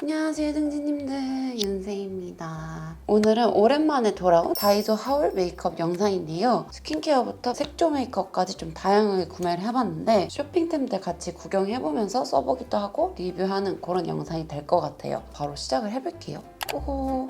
안녕하세요 등지님들. 윤세입니다. 오늘은 오랜만에 돌아온 다이소 하울 메이크업 영상인데요. 스킨케어부터 색조 메이크업까지 좀 다양하게 구매를 해봤는데 쇼핑템들 같이 구경해보면서 써보기도 하고 리뷰하는 그런 영상이 될 것 같아요. 바로 시작을 해볼게요. 고고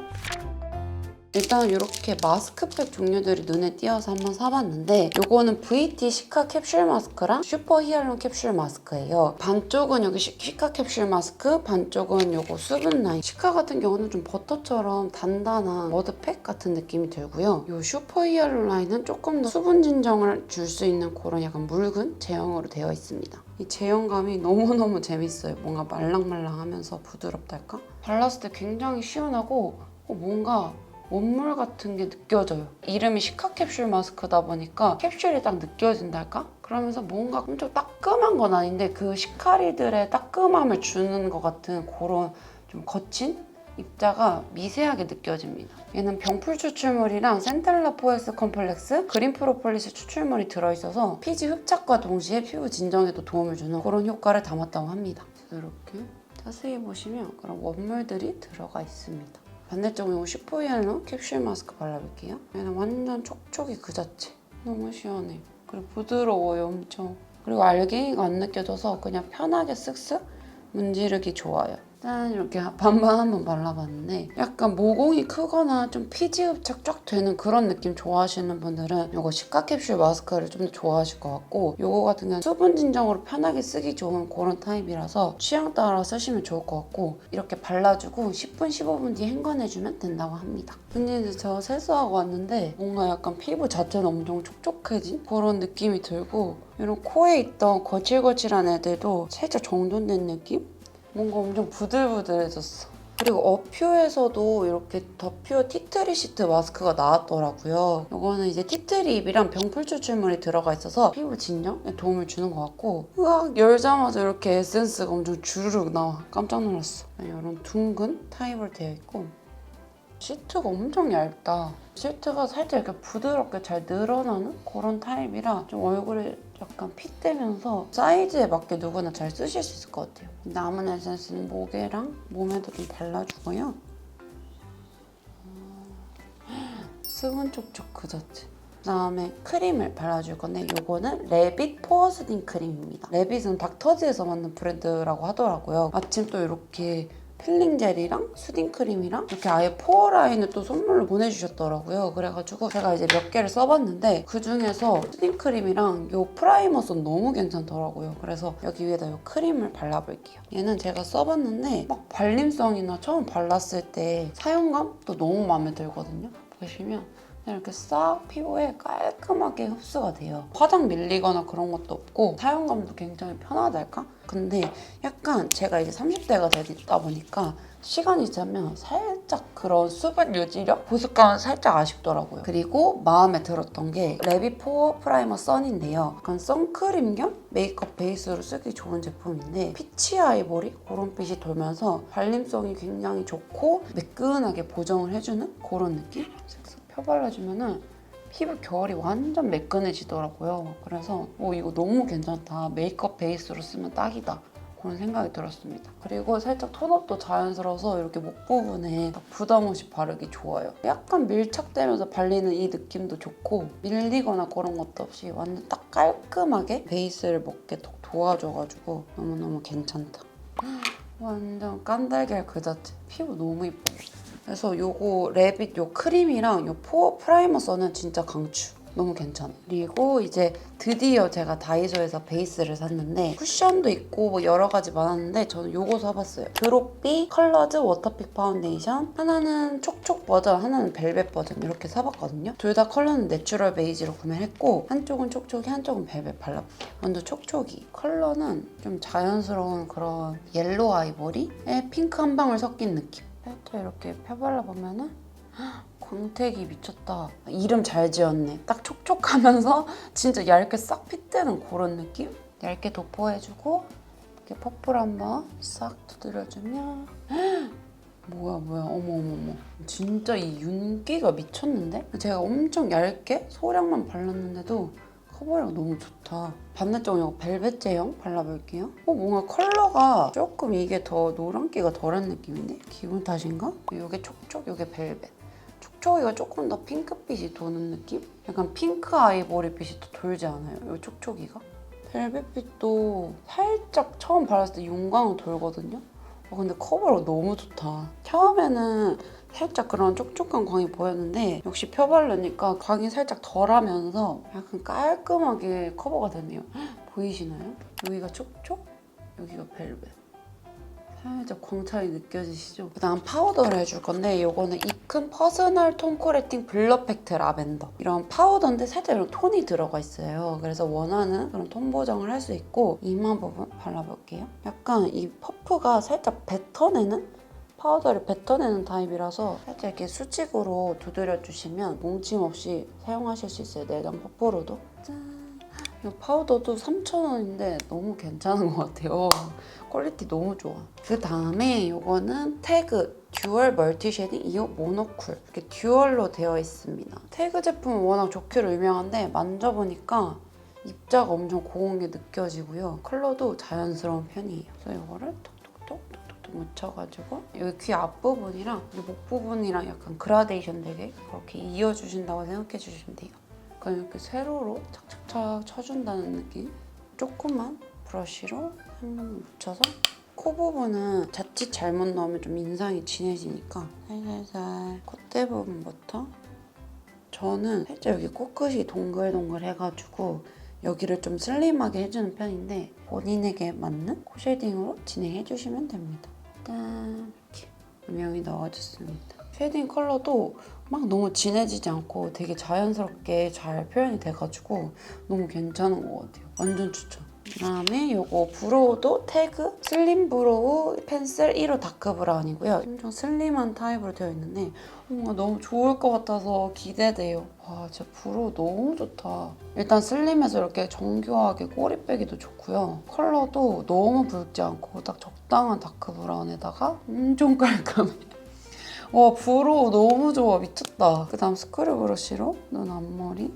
일단 이렇게 마스크팩 종류들이 눈에 띄어서 한번 사봤는데 이거는 VT 시카 캡슐 마스크랑 슈퍼 히알론 캡슐 마스크예요. 반쪽은 여기 시- 시카 캡슐 마스크, 반쪽은 요거 수분 라인. 시카 같은 경우는 좀 버터처럼 단단한 머드팩 같은 느낌이 들고요. 요 슈퍼 히알론 라인은 조금 더 수분 진정을 줄 수 있는 그런 약간 묽은 제형으로 되어 있습니다. 이 제형감이 너무너무 재밌어요. 뭔가 말랑말랑하면서 부드럽달까? 발랐을 때 굉장히 시원하고 어, 뭔가 원물 같은 게 느껴져요. 이름이 시카 캡슐 마스크다 보니까 캡슐이 딱 느껴진달까? 그러면서 뭔가 엄청 따끔한 건 아닌데 그 시카리들의 따끔함을 주는 것 같은 그런 좀 거친 입자가 미세하게 느껴집니다. 얘는 병풀 추출물이랑 센텔라 포에스 컴플렉스, 그린 프로폴리스 추출물이 들어있어서 피지 흡착과 동시에 피부 진정에도 도움을 주는 그런 효과를 담았다고 합니다. 이렇게 자세히 보시면 그런 원물들이 들어가 있습니다. 반대쪽은 이 슈퍼히알로 캡슐 마스크 발라볼게요. 얘는 완전 촉촉이 그 자체. 너무 시원해. 그리고 부드러워요, 엄청. 그리고 알갱이가 안 느껴져서 그냥 편하게 쓱쓱 문지르기 좋아요. 짠 이렇게 반반 한번 발라봤는데 약간 모공이 크거나 좀 피지 흡착 쫙 되는 그런 느낌 좋아하시는 분들은 이거 시카 캡슐 마스크를 좀 더 좋아하실 것 같고 이거 같은 경우는 수분 진정으로 편하게 쓰기 좋은 그런 타입이라서 취향 따라 쓰시면 좋을 것 같고 이렇게 발라주고 10분 15분 뒤에 헹궈내주면 된다고 합니다. 근데 이제 저 세수하고 왔는데 뭔가 약간 피부 자체는 엄청 촉촉해진 그런 느낌이 들고 이런 코에 있던 거칠거칠한 애들도 살짝 정돈된 느낌? 뭔가 엄청 부들부들해졌어. 그리고 어퓨에서도 이렇게 더 퓨어 티트리 시트 마스크가 나왔더라고요. 이거는 이제 티트리 잎이랑 병풀 추출물이 들어가 있어서 피부 진정에 도움을 주는 것 같고 으악 열자마자 이렇게 에센스가 엄청 주르륵 나와. 깜짝 놀랐어. 이런 둥근 타입으로 되어 있고 시트가 엄청 얇다. 시트가 살짝 이렇게 부드럽게 잘 늘어나는 그런 타입이라 좀 얼굴에 약간 핏대면서 사이즈에 맞게 누구나 잘 쓰실 수 있을 것 같아요. 남은 에센스는 목에랑 몸에도 좀 발라주고요. 음, 수분 촉촉 그 자체. 그다음에 크림을 발라줄 건데 이거는 레빗 포어스딘 크림입니다. 레빗은 닥터즈에서 만든 브랜드라고 하더라고요. 마침 또 이렇게 필링 젤이랑 수딩 크림이랑 이렇게 아예 포어 라인을 또 선물로 보내주셨더라고요. 그래가지고 제가 이제 몇 개를 써봤는데 그 중에서 수딩 크림이랑 이 프라이머 선 너무 괜찮더라고요. 그래서 여기 위에다 이 크림을 발라볼게요. 얘는 제가 써봤는데 막 발림성이나 처음 발랐을 때 사용감도 너무 마음에 들거든요. 보시면 이렇게 싹 피부에 깔끔하게 흡수가 돼요. 화장 밀리거나 그런 것도 없고 사용감도 굉장히 편하달까? 근데 약간 제가 이제 30대가 되다 보니까 시간이 지나면 살짝 그런 수분 유지력? 보습감은 살짝 아쉽더라고요. 그리고 마음에 들었던 게 레비포어 프라이머 선인데요. 약간 선크림 겸 메이크업 베이스로 쓰기 좋은 제품인데 피치 아이보리 그런 빛이 돌면서 발림성이 굉장히 좋고 매끈하게 보정을 해주는 그런 느낌? 펴발라주면은 피부 결이 완전 매끈해지더라고요. 그래서 오 이거 너무 괜찮다. 메이크업 베이스로 쓰면 딱이다. 그런 생각이 들었습니다. 그리고 살짝 톤업도 자연스러워서 이렇게 목 부분에 딱 부담 없이 바르기 좋아요. 약간 밀착되면서 발리는 이 느낌도 좋고 밀리거나 그런 것도 없이 완전 딱 깔끔하게 베이스를 먹게 더 도와줘가지고 너무너무 괜찮다. 완전 깐달걀 그 자체. 피부 너무 이뻐요. 그래서 요거 레빗 요 크림이랑 요 포어 프라이머 써는 진짜 강추. 너무 괜찮아. 그리고 이제 드디어 제가 다이소에서 베이스를 샀는데 쿠션도 있고 뭐 여러 가지 많았는데 저는 요거 사봤어요. 드롭비 컬러즈 워터픽 파운데이션 하나는 촉촉 버전, 하나는 벨벳 버전 이렇게 사봤거든요. 둘 다 컬러는 내추럴 베이지로 구매했고 한쪽은 촉촉이 한쪽은 벨벳 발라볼게요. 먼저 촉촉이 컬러는 좀 자연스러운 그런 옐로우 아이보리에 핑크 한 방울 섞인 느낌. 살짝 이렇게 펴발라보면은 광택이 미쳤다. 이름 잘 지었네. 딱 촉촉하면서 진짜 얇게 싹 핏대는 그런 느낌? 얇게 도포해주고 이렇게 퍼플 한번 싹 두드려주면 뭐야 뭐야 어머 어머 어머 진짜 이 윤기가 미쳤는데? 제가 엄청 얇게 소량만 발랐는데도 커버력 너무 좋다 반대쪽은 이거 벨벳 제형 발라볼게요 어 뭔가 컬러가 조금 이게 더 노란기가 덜한 느낌인데? 기분 탓인가? 이게 촉촉 이게 벨벳 촉촉이가 조금 더 핑크빛이 도는 느낌? 약간 핑크 아이보리빛이 더 돌지 않아요? 이 촉촉이가? 벨벳빛도 살짝 처음 발랐을 때 윤광은 돌거든요? 어, 근데 커버가 너무 좋다. 처음에는 살짝 그런 촉촉한 광이 보였는데 역시 펴 바르니까 광이 살짝 덜하면서 약간 깔끔하게 커버가 되네요. 헉, 보이시나요? 여기가 촉촉, 여기가 벨벳. 살짝 광차이 느껴지시죠? 그다음 파우더를 해줄 건데 이거는 이큰 퍼스널 톤 코레팅 블러 팩트 라벤더 이런 파우더인데 살짝 이런 톤이 들어가 있어요. 그래서 원하는 그런 톤 보정을 할 수 있고 이마 부분 발라볼게요. 약간 이 퍼프가 살짝 뱉어내는 파우더를 뱉어내는 타입이라서 살짝 이렇게 수직으로 두드려 주시면 뭉침 없이 사용하실 수 있어요. 내장 퍼프로도. 짠. 이 파우더도 3,000원인데 너무 괜찮은 것 같아요. 퀄리티 너무 좋아. 그 다음에 이거는 태그 듀얼 멀티 쉐딩 2호 모노쿨 이렇게 듀얼로 되어 있습니다. 태그 제품은 워낙 좋기로 유명한데 만져보니까 입자가 엄청 고운 게 느껴지고요. 컬러도 자연스러운 편이에요. 그래서 이거를 톡톡톡 톡톡톡 묻혀가지고 여기 귀 앞부분이랑 이목 부분이랑 약간 그라데이션 되게 그렇게 이어주신다고 생각해 주시면 돼요. 그냥 이렇게 세로로 착착착 쳐준다는 느낌. 조금만 브러쉬로 한 번 묻혀서 코 부분은 자칫 잘못 넣으면 좀 인상이 진해지니까 살살살 콧대 부분부터 저는 살짝 여기 코끝이 동글동글 해가지고 여기를 좀 슬림하게 해주는 편인데 본인에게 맞는 코 쉐딩으로 진행해 주시면 됩니다. 짠 이렇게 음영이 넣어줬습니다. 쉐딩 컬러도 막 너무 진해지지 않고 되게 자연스럽게 잘 표현이 돼가지고 너무 괜찮은 것 같아요. 완전 추천. 그다음에 요거 브로우도 태그 슬림 브로우 펜슬 1호 다크 브라운이고요. 엄청 슬림한 타입으로 되어 있는데 뭔가 너무 좋을 것 같아서 기대돼요. 와 진짜 브로우 너무 좋다. 일단 슬림해서 이렇게 정교하게 꼬리 빼기도 좋고요. 컬러도 너무 붉지 않고 딱 적당한 다크 브라운에다가 엄청 깔끔해. 와 브로우 너무 좋아 미쳤다. 그 다음 스크류 브러쉬로 눈 앞머리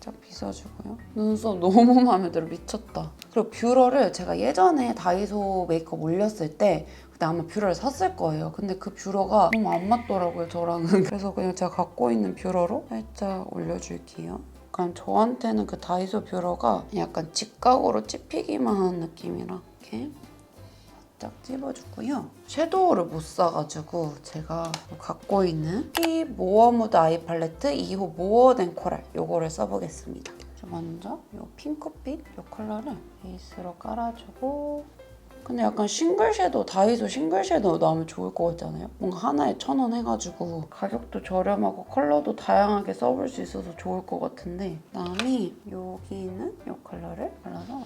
살짝 빗어주고요. 눈썹 너무 마음에 들어 미쳤다. 그리고 뷰러를 제가 예전에 다이소 메이크업 올렸을 때 그때 아마 뷰러를 샀을 거예요. 근데 그 뷰러가 너무 안 맞더라고요 저랑은. 그래서 그냥 제가 갖고 있는 뷰러로 살짝 올려줄게요. 약간 저한테는 그 다이소 뷰러가 약간 직각으로 찝히기만 한 느낌이라 이렇게 살짝 찝어주고요. 섀도우를 못 사가지고 제가 갖고 있는 피 모어무드 아이 팔레트 2호 모어된 코랄 요거를 써보겠습니다. 먼저 요 핑크빛 요 컬러를 베이스로 깔아주고 근데 약간 싱글 섀도우, 다이소 싱글 섀도우 나오면 좋을 것 같지 않아요? 뭔가 하나에 천 원 해가지고 가격도 저렴하고 컬러도 다양하게 써볼 수 있어서 좋을 것 같은데 그다음에 여기는 이 컬러를 발라서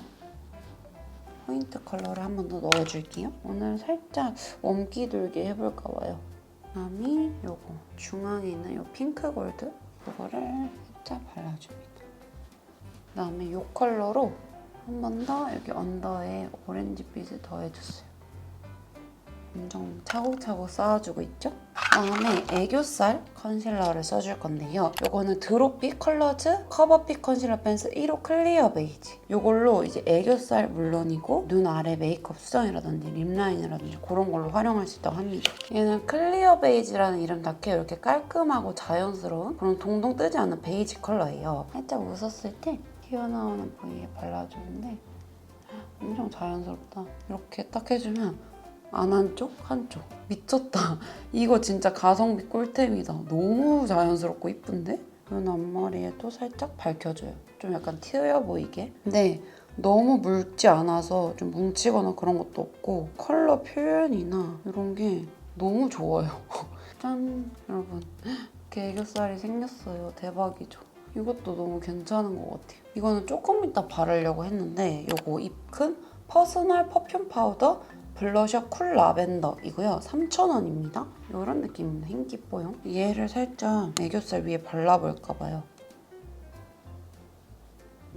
포인트 컬러를 한 번 더 넣어줄게요. 오늘 살짝 원기 돌게 해볼까 봐요. 그다음에 요거 중앙에 있는 요 핑크 골드 이거를 살짝 발라줍니다. 그다음에 요 컬러로 한 번 더 여기 언더에 오렌지빛을 더해줬어요. 엄청 차곡차곡 쌓아주고 있죠? 그다음에 애교살 컨실러를 써줄 건데요. 이거는 드롭빛 컬러즈 커버핏 컨실러 펜슬 1호 클리어 베이지. 이걸로 이제 애교살 물론이고 눈 아래 메이크업 수정이라든지 립라인이라든지 그런 걸로 활용할 수 있다고 합니다. 얘는 클리어 베이지라는 이름답게 이렇게 깔끔하고 자연스러운 그런 동동 뜨지 않는 베이지 컬러예요. 살짝 웃었을 때 튀어나오는 부위에 발라주는데 엄청 자연스럽다. 이렇게 딱 해주면 안 한쪽 한쪽. 미쳤다. 이거 진짜 가성비 꿀템이다. 너무 자연스럽고 이쁜데? 눈 앞머리에도 살짝 밝혀줘요. 좀 약간 트여 보이게. 근데 너무 묽지 않아서 좀 뭉치거나 그런 것도 없고 컬러 표현이나 이런 게 너무 좋아요. 짠 여러분. 이렇게 애교살이 생겼어요. 대박이죠. 이것도 너무 괜찮은 것 같아요. 이거는 조금 이따 바르려고 했는데 이거 입큰 퍼스널 퍼퓸 파우더 블러셔 쿨 라벤더이고요. 3,000원입니다. 이런 느낌입니다. 흰기 뽀용. 얘를 살짝 애교살 위에 발라볼까 봐요.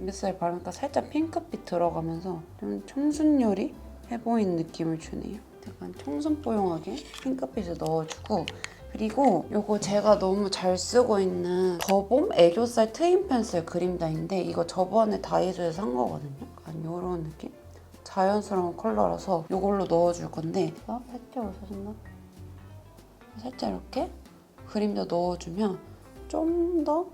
애교살 바르니까 살짝 핑크빛 들어가면서 좀 청순요리 해보이는 느낌을 주네요. 약간 청순뽀용하게 핑크빛을 넣어주고 그리고 요거 제가 너무 잘 쓰고 있는 더봄 애교살 트임 펜슬 그림자인데 이거 저번에 다이소에서 산 거거든요. 약간 요런 느낌? 자연스러운 컬러라서 이걸로 넣어줄 건데 어? 살짝 웃어준다. 살짝 이렇게 그림자 넣어주면 좀 더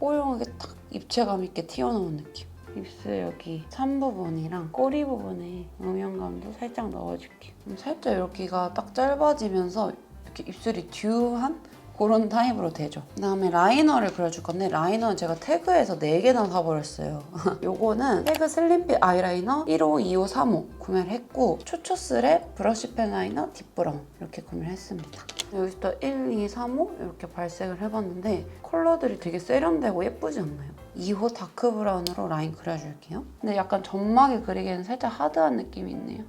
뽀용하게 탁 입체감 있게 튀어나온 느낌. 입술 여기 산 부분이랑 꼬리 부분에 음영감도 살짝 넣어줄게요. 살짝 여기가 딱 짧아지면서 이렇게 입술이 듀한 그런 타입으로 되죠. 그다음에 라이너를 그려줄 건데 라이너는 제가 태그에서 4개나 사버렸어요. 요거는 태그 슬림핏 아이라이너 1호, 2호, 3호 구매를 했고 초초스랩 브러쉬 펜 라이너 딥브라운 이렇게 구매를 했습니다. 여기서 1, 2, 3호 이렇게 발색을 해봤는데 컬러들이 되게 세련되고 예쁘지 않나요? 2호 다크 브라운으로 라인 그려줄게요. 근데 약간 점막에 그리기에는 살짝 하드한 느낌이 있네요.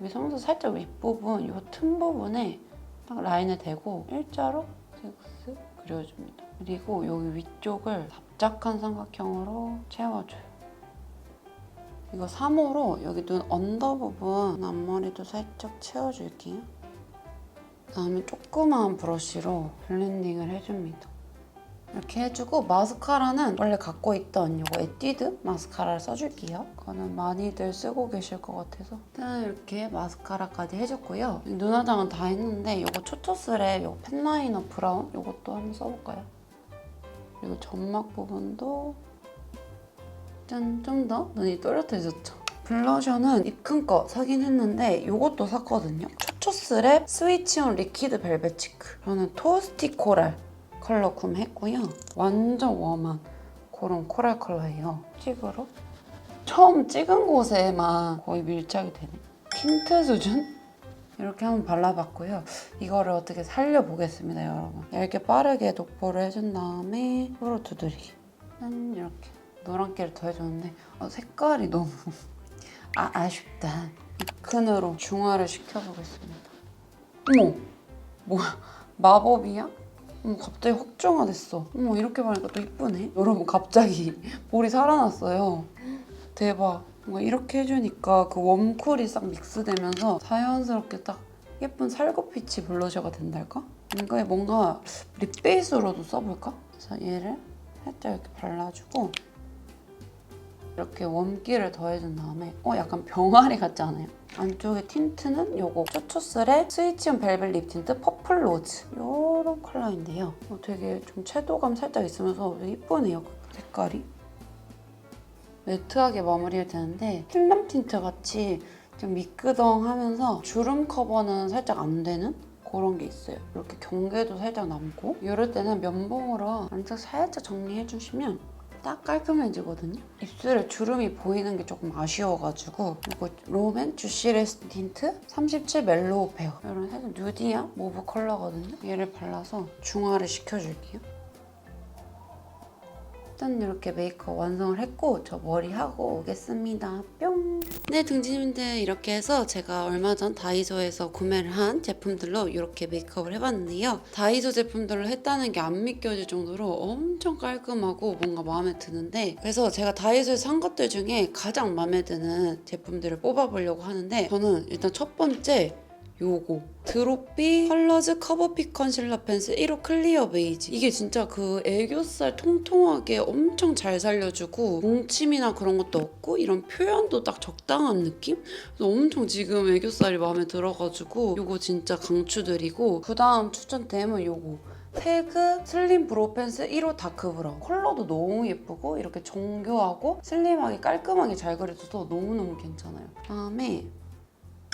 여기 성수 살짝 윗부분, 이 틈 부분에 딱 라인을 대고 일자로 슥슥 그려줍니다. 그리고 여기 위쪽을 납작한 삼각형으로 채워줘요. 이거 3호로 여기 눈 언더 부분 앞머리도 살짝 채워줄게요. 그 다음에 조그마한 브러쉬로 블렌딩을 해줍니다. 이렇게 해주고 마스카라는 원래 갖고 있던 이거 에뛰드 마스카라를 써줄게요. 이거는 많이들 쓰고 계실 것 같아서 이렇게 마스카라까지 해줬고요. 눈 화장은 다 했는데 이거 초초스랩 이거 펜라이너 브라운 이것도 한번 써볼까요? 그리고 점막 부분도 짠 좀 더 눈이 또렷해졌죠. 블러셔는 입큰 거 사긴 했는데 이것도 샀거든요. 초초스랩 스위치온 리퀴드 벨벳 치크. 저는 토스티 코랄 컬러 구매했고요. 완전 웜한 그런 코랄 컬러예요. 찍으로 처음 찍은 곳에만 거의 밀착이 되네. 틴트 수준? 이렇게 한번 발라봤고요. 이거를 어떻게 살려보겠습니다, 여러분. 얇게 빠르게 도포를 해준 다음에 으로 두드리기. 짠, 이렇게. 노란기를 더해줬는데 어, 색깔이 너무 아, 아쉽다. 큰으로 중화를 시켜보겠습니다. 어머! 뭐야? 마법이야? 어머, 갑자기 확 중화됐어. 어머, 이렇게 바르니까 또 이쁘네. 여러분, 갑자기 볼이 살아났어요. 대박. 뭔가 이렇게 해주니까 그 웜쿨이 싹 믹스되면서 자연스럽게 딱 예쁜 살구빛이 블러셔가 된달까? 이거에 뭔가 립 베이스로도 써볼까? 그래서 얘를 살짝 이렇게 발라주고 이렇게 웜기를 더해준 다음에 어 약간 병아리 같지 않아요? 안쪽에 틴트는 요거 초초스의 스위치온 벨벳 립 틴트 퍼플 로즈 요런 컬러인데요 어, 되게 좀 채도감 살짝 있으면서 이쁘네요 그 색깔이 매트하게 마무리가 되는데 필름 틴트 같이 좀 미끄덩하면서 주름 커버는 살짝 안 되는 그런 게 있어요. 이렇게 경계도 살짝 남고 이럴 때는 면봉으로 안쪽 살짝 정리해주시면 딱 깔끔해지거든요. 입술에 주름이 보이는 게 조금 아쉬워가지고 이거 롬앤 주시레스 틴트 37 멜로우 페어 이런 살짝 누디한 모브 컬러거든요. 얘를 발라서 중화를 시켜줄게요. 일단 이렇게 메이크업 완성을 했고 저 머리 하고 오겠습니다. 뿅! 네 등지님들 이렇게 해서 제가 얼마 전 다이소에서 구매를 한 제품들로 이렇게 메이크업을 해봤는데요. 다이소 제품들로 했다는 게 안 믿겨질 정도로 엄청 깔끔하고 뭔가 마음에 드는데 그래서 제가 다이소에서 산 것들 중에 가장 마음에 드는 제품들을 뽑아보려고 하는데 저는 일단 첫 번째 요거. 드롭비 컬러즈 커버핏 컨실러 펜슬 1호 클리어 베이지. 이게 진짜 그 애교살 통통하게 엄청 잘 살려주고 뭉침이나 그런 것도 없고 이런 표현도 딱 적당한 느낌? 그래서 엄청 지금 애교살이 마음에 들어가지고 요거 진짜 강추드리고 그 다음 추천템은 요거. 태그 슬림 브로우 펜슬 1호 다크 브라운. 컬러도 너무 예쁘고 이렇게 정교하고 슬림하게 깔끔하게 잘 그려져서 너무너무 괜찮아요. 다음에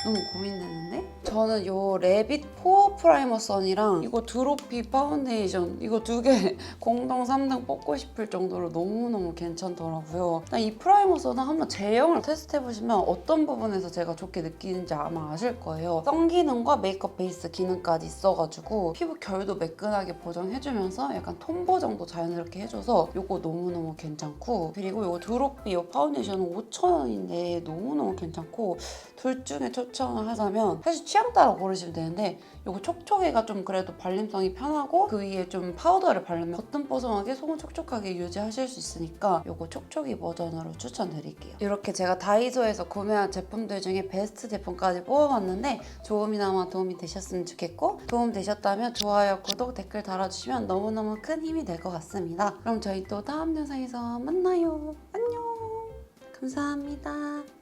너무 고민되는데? 저는 요 레빗 포어 프라이머 선이랑 이거 드로피 파운데이션 이거 두 개 공동 3등 뽑고 싶을 정도로 너무너무 괜찮더라고요. 일단 이 프라이머 선은 한번 제형을 테스트해보시면 어떤 부분에서 제가 좋게 느끼는지 아마 아실 거예요. 선 기능과 메이크업 베이스 기능까지 있어가지고 피부 결도 매끈하게 보정해주면서 약간 톤 보정도 자연스럽게 해줘서 이거 너무너무 괜찮고 그리고 이거 드로피 이 파운데이션은 5,000원인데 너무너무 괜찮고 둘 중에 저 추천을 하자면 사실 취향 따라 고르시면 되는데 이거 촉촉이가 좀 그래도 발림성이 편하고 그 위에 좀 파우더를 바르면 겉은 뽀송하게 속은 촉촉하게 유지하실 수 있으니까 이거 촉촉이 버전으로 추천드릴게요. 이렇게 제가 다이소에서 구매한 제품들 중에 베스트 제품까지 뽑아봤는데 조금이나마 도움이 되셨으면 좋겠고 도움 되셨다면 좋아요, 구독, 댓글 달아주시면 너무너무 큰 힘이 될 것 같습니다. 그럼 저희 또 다음 영상에서 만나요. 안녕. 감사합니다.